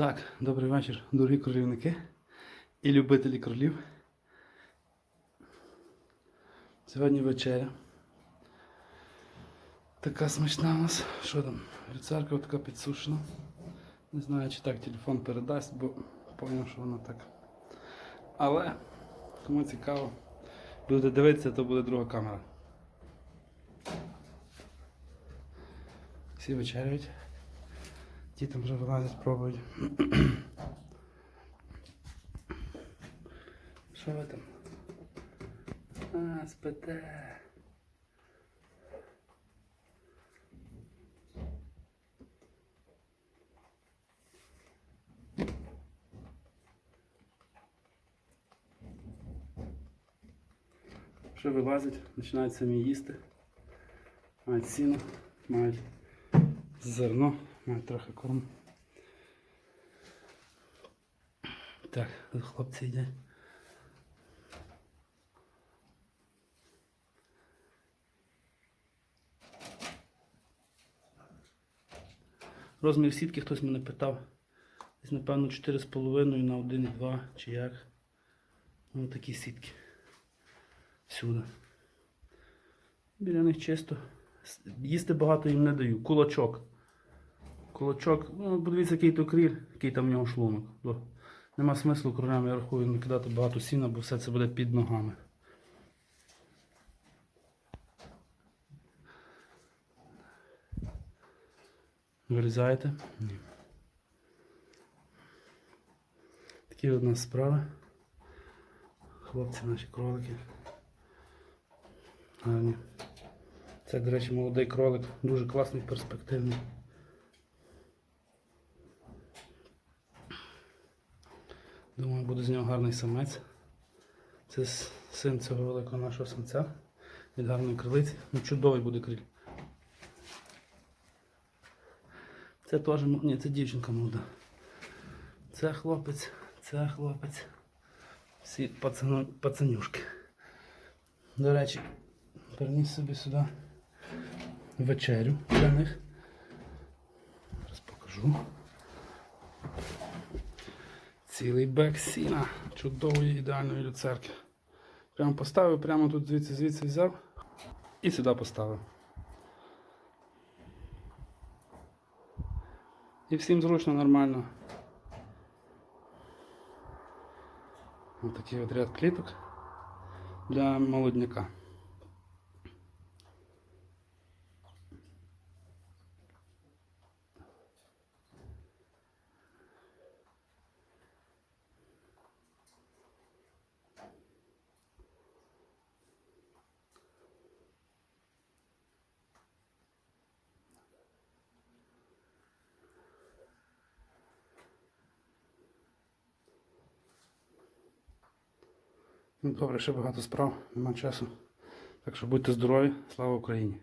Так, добрий вечір, дорогі кролівники і любителі кролів. Сьогодні вечеря. Така смачна у нас. Що там? Люцерка така підсушена. Не знаю, чи так телефон передасть, бо зрозумів, що воно так. Але кому цікаво, буде дивитися, то буде друга камера. Всі вечеряють. Ті там вже вилазять, пробують. Що ви там? А, спите. Що вилазять, починають самі їсти. Мають сіно, мають зерно, мають трохи корму. Так, тут хлопці йдуть. Розмір сітки хтось мене питав. Десь, напевно, 4,5 на 1,2 чи як. Ось такі сітки. Всюди. Біля них чисто. Їсти багато їм не даю. Кулачок. Кулачок, ну, подивіться, який то кріль, який там в нього шлунок. Бо Нема смислу кролям, я рахую, не кидати багато сіна, бо все це буде під ногами. Вирізаєте? Ні. Такі нас справи. Хлопці наші кролики. Гарні. Це, до речі, молодий кролик, дуже класний, перспективний. Думаю, буде з нього гарний самець. Це син цього великого нашого самця від гарної крилиці. Ну, чудовий буде криль. Це теж, ні, це дівчинка молода. Це хлопець, це хлопець. Всі пацану, пацанюшки. До речі, переніс собі сюди вечерю для них. Зараз покажу. Цілий бек сіна чудової ідеальної люцерки. Прямо поставив, прямо тут звідси звідси взяв і сюди поставив. І всім зручно, нормально. Ось такий от ряд кліток для молодняка. Добре, ще багато справ, нема часу. Так що будьте здорові, слава Україні!